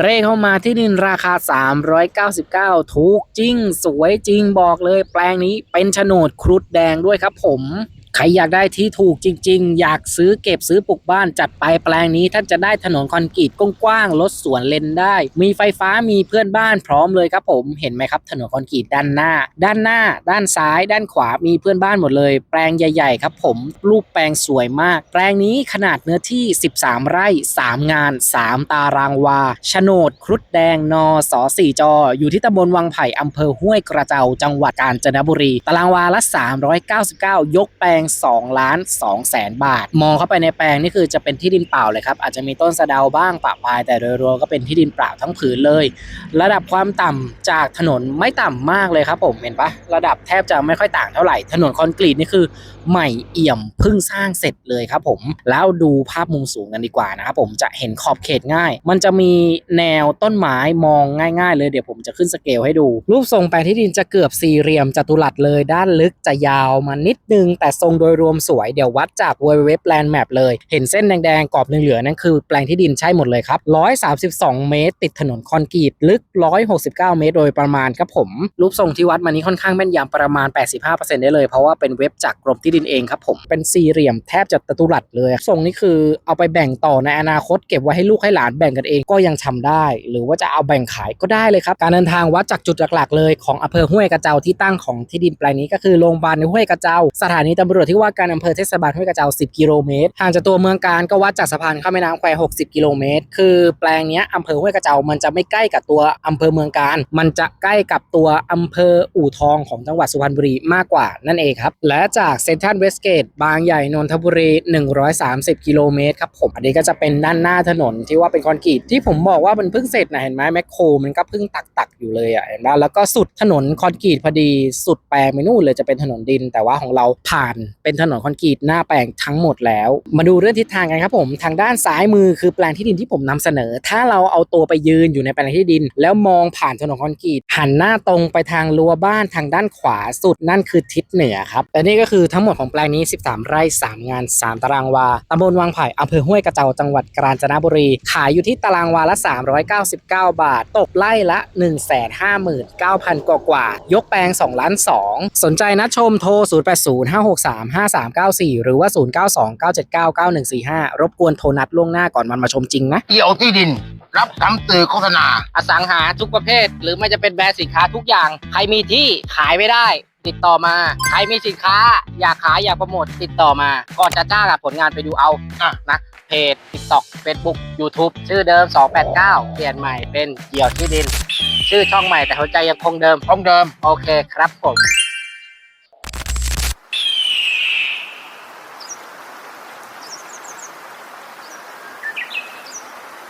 เร่เข้ามาที่ดินราคา 399 ถูกจริง สวยจริงบอกเลย แปลงนี้เป็นโฉนดครุฑแดงด้วยครับผม ใครอยากได้ที่ถูกจริง ๆ อยากซื้อเก็บซื้อปลูกบ้านจัดไปแปลงนี้ท่านจะได้ถนนคอนกรีตกว้างๆรถสวนเลนได้ มีไฟฟ้ามีเพื่อนบ้านพร้อมเลยครับผมเห็นไหมครับ ถนนคอนกรีตด้านหน้า ด้านหน้า ด้านซ้าย ด้านขวามีเพื่อนบ้านหมดเลย แปลงใหญ่ ๆ ครับผมรูปแปลงสวยมาก แปลงนี้ขนาดเนื้อที่ 13 ไร่ 3 งาน 3 ตารางวาโฉนดครุฑแดงนสสี่จอ อยู่ที่ตำบลวังไผ่อำเภอห้วยกระเจ้าจังหวัดกาญจนบุรี ตารางวาละ 399 ยกแปลง2ล้าน2แสนบาท มองเข้าไปในแปลงนี่คือจะเป็นที่ดินเปล่าเลยครับอาจจะมีต้นสะเดาบ้างปะปาย แต่โดยรวมก็เป็นที่ดินเปล่าทั้งผืนเลย ระดับความต่ำจากถนนไม่ต่ำมากเลยครับผมเห็นปะระดับแทบจะไม่ค่อยต่างเท่าไหร่ ถนนคอนกรีตนี่คือใหม่เอี่ยมเพิ่งสร้างเสร็จเลยครับผมแล้วดูภาพมุมสูงกันดีกว่านะครับผมจะเห็นขอบเขตง่าย มันจะมีแนวต้นไม้มองง่าย ๆ เลยเดี๋ยวผมจะขึ้นสเกลให้ดู รูปทรงแปลงที่ดินจะเกือบสี่เหลี่ยมจัตุรัสเลยด้านลึกจะยาวมานิดนึงแต่ทรงโดยรวมสวย เดี๋ยววัดจาก w w w Land Map เลย เห็นเส้นแดงๆกรอบเหลืองๆนั่นคือแปลงที่ดินใช่หมดเลยครับ 132 เมตร ติดถนนคอนกรีตลึก 169 เมตร โดยประมาณครับผม รูปทรงที่วัดมานี้ค่อนข้างแม่นยำประมาณ 85%ได้เลยเพราะว่าเป็นเว็บจากกรมที่ดินเองครับผมเป็นสี่เหลี่ยมแทบจะจัตุรัสเลยทรงนี้คือเอาไปแบ่งต่อในอนาคตเก็บไว้ให้ลูกให้หลานแบ่งกันเองก็ยังทำได้ หรือว่าจะเอาแบ่งขายก็ได้เลยครับ การเดินทางวัดจากจุดหลักๆเลยของอำเภอห้วยกระเจ้าที่ตั้งของที่ดินแปลงนี้ก็คือโรงพยาบาลในห้วยกระเจ้า สถานีตำรวจที่ว่าการอำเภอเทศบาลห้วยกระเจ้า 10 กิโลเมตรห่างจากตัวเมืองการก็วัดจากสะพานข้ามแม่น้ำแคว60 กิโลเมตร คือแปลงนี้อำเภอห้วยกระเจ้ามันจะไม่ใกล้กับตัวอำเภอเมืองการ มันจะใกล้กับตัวอำเภออู่ทองของจังหวัดสุพรรณบุรีมากกว่านั่นเองครับ และจากเซนทรัลเวสเกตบางใหญ่นนทบุรี 130 กิโลเมตรครับผม อันนี้ก็จะเป็นด้านหน้าถนนที่ว่าเป็นคอนกรีตที่ผมบอกว่ามันเพิ่งเสร็จนะเห็นไหมแมคโครมันก็เพิ่งตักตักๆอยู่เลยอะเห็นไหมแล้วก็สุดถนนคอนกรีตพอดีสุดแปลงไปนู่นเลยจะเป็นถนนดิน แต่ว่าของเราผ่านเป็นถนนคอนกรีตหน้าแปลงทั้งหมดแล้ว มาดูเรื่องทิศทางกันครับผมทางด้านซ้ายมือคือแปลงที่ดินที่ผมนำเสนอ ถ้าเราเอาตัวไปยืนอยู่ในแปลงที่ดิน แล้วมองผ่านถนนคอนกรีตหันหน้าตรงไปทางรั้วบ้านทางด้านขวาสุดนั่นคือทิศเหนือครับและนี่ก็คือทั้งหมดของแปลงนี้ 13 ไร่ 3 งาน 3 ตารางวาตำบลวังไผ่อำเภอห้วยกระเจ้าจังหวัดกาญจนบุรี ขายอยู่ที่ตารางวาละ 399 บาท ตกไล่ละ 159,000 กว่ากว่ายกแปลง 2 ล้าน 2 สนใจนะชมโทร0805635394 หรือว่า 0929799145 รบกวนโทรนัดล่วงหน้าก่อนมันมาชมจริงนะเอี่ยวที่ดิน รับทำสื่อโฆษณา อสังหาทุกประเภท หรือไม่จะเป็นแบรนด์สินค้าทุกอย่าง ใครมีที่ขายไม่ได้ ติดต่อมา ใครมีสินค้า อยากขายอยากโปรโมทติดต่อมา ก่อนจะจ้างอะผลงานไปดูเอาอะนะเพจ TikTok Facebook YouTube ชื่อเดิม 289 เปลี่ยนใหม่เป็นเกี่ยวที่ดิน ชื่อช่องใหม่แต่หัวใจยังคงเดิมของเดิม โอเคครับผม